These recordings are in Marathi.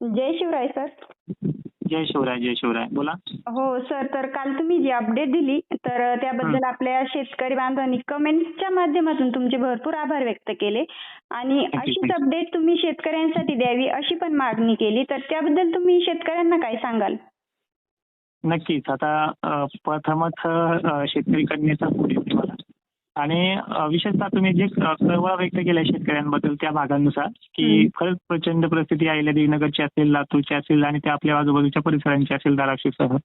जय शिवराय सर. जय शिवराय जय शिवराय. बोला. हो सर तर काल तुम्ही जी अपडेट दिली तर त्याबद्दल आपल्या शेतकरी बांधवांनी कमेंटच्या माध्यमातून तुमचे भरपूर आभार व्यक्त केले. आणि अशीच. अपडेट तुम्ही शेतकऱ्यांसाठी द्यावी अशी पण मागणी केली. तर त्याबद्दल तुम्ही शेतकऱ्यांना काय सांगाल? नक्कीच. आता प्रथमच शेतकरी कन्याचा आणि विशेषतः तुम्ही जे कळवळा व्यक्त केलाय शेतकऱ्यांबद्दल त्या भागांनुसार की. खरंच प्रचंड परिस्थिती आहे. नगरची असेल लातूरची असेल आणि त्या आपल्या आजूबाजूच्या परिसरांची असेल धाराशिवसह.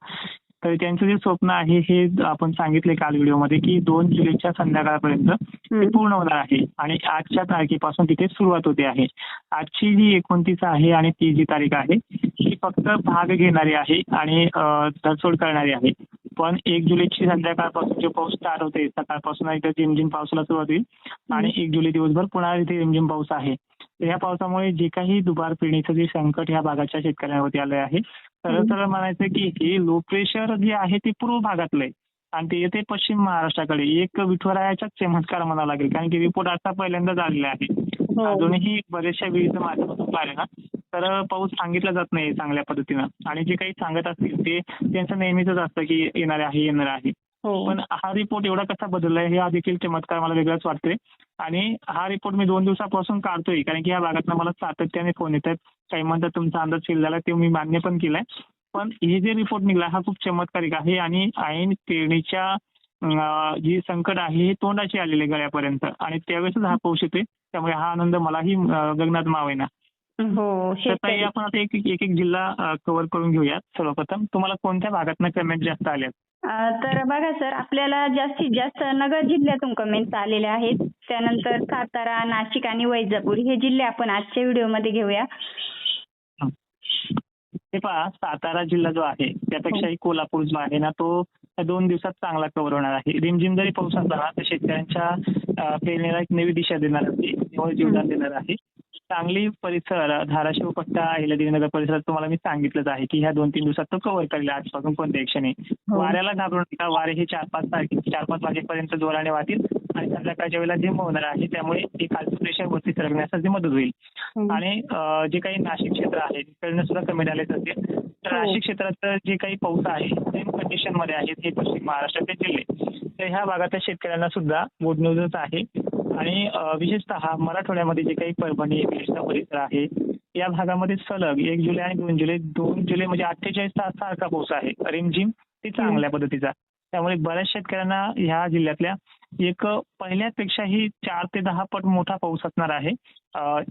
तर त्यांचं जे स्वप्न आहे हे आपण सांगितले काल व्हिडिओमध्ये की दोन जुलैच्या संध्याकाळपर्यंत ते पूर्ण होणार आहे. आणि आजच्या तारखेपासून तिथे सुरुवात होते आहे. आजची जी एकोणतीस आहे आणि ती जी तारीख आहे ती फक्त भाग घेणारी आहे आणि अ, धरसोड करणारी आहे. पण एक जुलैची संध्याकाळपासून जे पाऊस स्टार्ट होते. सकाळपासून एकदा रिमझिम पावसाला सुरुवात होईल आणि एक जुलै दिवसभर पुन्हा इथे रिमझिम पाऊस आहे. तर या पावसामुळे जे काही दुबार पेरणीचं जे संकट या भागाच्या शेतकऱ्यांवरती आलं आहे. सरळ सरळ म्हणायचं की हे लो प्रेशर जे आहे ते पूर्व भागातलं आहे आणि ते येते पश्चिम महाराष्ट्राकडे. एक विठुरायाचाच चमत्कार म्हणावा लागेल. कारण की रिपोर्ट आता पहिल्यांदाच आलेला आहे. हो. अजूनही बऱ्याचशा विविध माध्यमातून पाहिले ना. तर पाऊस सांगितला जात नाही चांगल्या पद्धतीनं. आणि जे काही सांगत असतील ते त्यांचं नेहमीच असतं की येणार आहे येणार आहे. हो. पण हा रिपोर्ट एवढा कसा बदललाय हे हा देखील चमत्कार मला वेगळाच वाटतोय. आणि हा रिपोर्ट मी दोन दिवसापासून काढतोय कारण की या भागातनं मला सातत्याने फोन येतात. काही म्हणतात तुमचा अंदाज फेल झाला ते मी मान्य पण केलाय. पण हे जे रिपोर्ट निघाला हा खूप चमत्कारिक आहे. आणि ऐन पेरणीच्या जी संकट आहे हे तोंडाची आलेले गळ्यापर्यंत. आणि त्यावेळेसच हा पाऊस येतोय. त्यामुळे हा आनंद मलाही गगनात मावेना. हो ताई आपण आता एक एक जिल्हा कव्हर करून घेऊयात सर्वप्रथम. तुम्हाला कोणत्या भागातनं कमेंट जास्त आल्यात तर बघा सर आपल्याला जास्तीत जास्त नगर जिल्ह्यातून कमेंट्स आलेले आहेत. त्यानंतर सातारा नाशिक आणि वैजापूर हे जिल्हे आपण आजच्या व्हिडिओमध्ये घेऊया. हे. पहा सातारा जिल्हा जो आहे त्यापेक्षाही कोल्हापूर जो आहे ना तो दोन दिवसात चांगला कव्हर होणार आहे. रिमझिम जरी पाऊस असला तर शेतकऱ्यांच्या पेरणीला एक नवी दिशा देणार आहे. जीवदान देणार आहे. सांगली परिसर धाराशिव पट्टा अहिल्यादेवीनगर परिसरात तुम्हाला मी सांगितलंच आहे की ह्या दोन तीन दिवसात तो कव्हर करेल आजपासून कोणत्या क्षणी हो. वाऱ्याला घाबरून नका वारे हे चार पाच तारखे चार पाच वाजेपर्यंत जोराने वाहतील आणि संध्याकाळच्या वेळेला झिम होणार आहे त्यामुळे ते खालचं प्रेशर वरती सरकण्यासाठी मदत होईल हम्म. आणि जे काही नाशिक क्षेत्र आहे तिकडनं सुद्धा कमी आलेच असेल तर हो. नाशिक क्षेत्रात जे काही पाऊस आहे सेम कंडिशनमध्ये आहेत हे पश्चिम महाराष्ट्राचे जिल्हे तर ह्या भागातल्या शेतकऱ्यांना सुद्धा गुड न्यूजच आहे आणि विशेषतः मराठवाड्यामध्ये जे काही परभणी विशेषतः परिसर आहे या भागामध्ये सलग एक जुलै आणि दोन जुलै दोन जुलै म्हणजे अठ्ठेचाळीस तास सारखा पाऊस आहे. रिमझिम ते चांगल्या पद्धतीचा. त्यामुळे बऱ्याच शेतकऱ्यांना ह्या जिल्ह्यातल्या एक पहिल्यापेक्षाही चार ते दहा पट मोठा पाऊस असणार आहे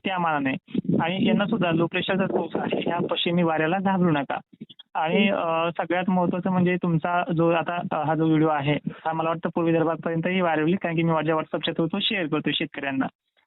त्या मानाने. आणि यांना सुद्धा लो प्रेशरचा पाऊस आहे ह्या पश्चिमी वाऱ्याला घाबरू नका. आणि सगळ्यात महत्वाचं म्हणजे तुमचा जो आता हा जो व्हिडिओ आहे हा मला वाटतं पूर्व विदर्भापर्यंतही व्हायरल होईल कारण की मी माझ्या व्हॉट्सअपच्या थ्रू तो शेअर करतो शेतकऱ्यांना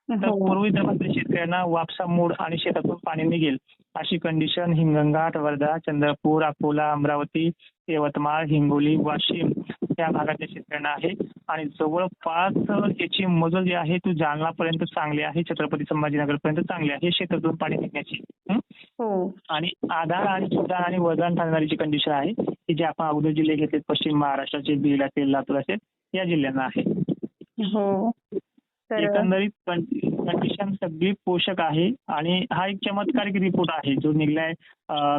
तर हो. पूर्व विदर्भातल्या शेतकऱ्यांना वापसा मूड आणि शेतातून पाणी निघेल अशी कंडिशन हिंगणघाट वर्धा चंद्रपूर अकोला अमरावती यवतमाळ हिंगोली वाशिम या भागातल्या शेतकऱ्यांना आहे आणि जवळपास याची मजल जी आहे ती जालनापर्यंत चांगली आहे छत्रपती संभाजीनगर पर्यंत चांगली आहे शेतातून पाणी निघण्याची हं? हो आणि आधार आणि सुधार आणि वरदान ठरणारीची कंडिशन आहे की जे आपण अगोदर जिल्हे घेतले पश्चिम महाराष्ट्राचे बीड असेल लातूर असेल या जिल्ह्यांना आहे. हो. एकंदरीत कंडिशन सगळी पोषक आहे आणि हा एक चमत्कारिक रिपोर्ट आहे जो निघलाय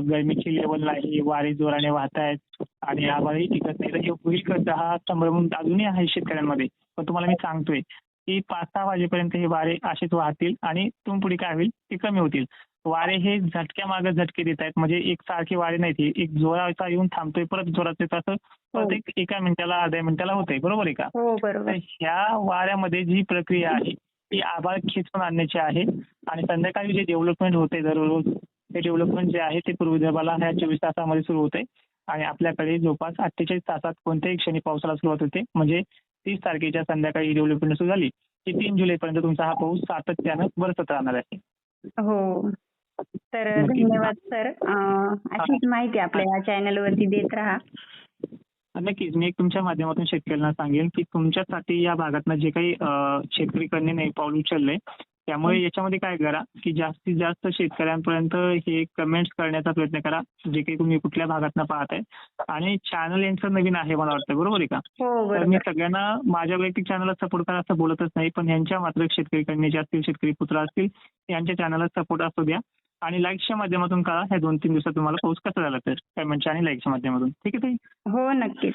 गरमीची लेवल नाही वारे जोराने वाहत आहेत आणि आभाळही टिकत नाही. तर हे होईल कसं? हा संभ्रम अजूनही आहे शेतकऱ्यांमध्ये. पण तुम्हाला मी सांगतोय की पाच सहा वाजेपर्यंत हे वारे असेच वाहतील आणि तुम पुढे काय होईल? ते कमी होतील. वारे हे झटक्या मागे झटके देत आहेत. म्हणजे एक सारखे वारे नाहीत हे एक जोराचा येऊन थांबतोय परत जोरात येत असं प्रत्येक एका मिनिटाला अर्ध्या मिनिटाला होतंय. बरोबर आहे का? हो ह्या वाऱ्यामध्ये जी प्रक्रिया आहे ती आभाळ खेचून आणण्याची आहे. आणि संध्याकाळी जे डेव्हलपमेंट होते दररोज ते डेव्हलपमेंट जे आहे ते पूर्व विदर्भाला ह्या चोवीस तासामध्ये सुरू होते आणि आपल्याकडे जवळपास अठ्ठेचाळीस तासात कोणत्याही क्षणी पावसाला सुरुवात होते. म्हणजे तीस तारखेच्या संध्याकाळी डेव्हलपमेंट सुरू झाली की तीन जुलैपर्यंत तुमचा हा पाऊस सातत्यानं बरसत राहणार आहे. हो. तर. धन्यवाद सर. अशीच माहिती आपल्या या चॅनल वरती देत राहा. नक्कीच. मी एक तुमच्या माध्यमातून शेतकऱ्यांना सांगेन की तुमच्यासाठी या भागातनं जे काही शेतकरी कन्येने पाऊल उचललंय त्यामुळे याच्यामध्ये काय करा की जास्तीत जास्त शेतकऱ्यांपर्यंत हे कमेंट्स करण्याचा प्रयत्न करा जे काही तुम्ही कुठल्या भागातनं पाहताय. आणि चॅनल यांचं नवीन आहे मला वाटतं. बरोबर आहे का? हो तर मी सगळ्यांना माझ्या वैयक्तिक चॅनलला सपोर्ट करा असं बोलतच नाही पण यांच्या मात्र शेतकरी कन्याचे असतील शेतकरी पुत्र असतील यांच्या चॅनलला सपोर्ट असू द्या. आणि लाईक्सच्या माध्यमातून कळा ह्या दोन तीन दिवसात तुम्हाला पाऊस कसा झाला तर. कमेंटच्या आणि लाईकच्या माध्यमातून. ठीक आहे ताई? हो नक्कीच.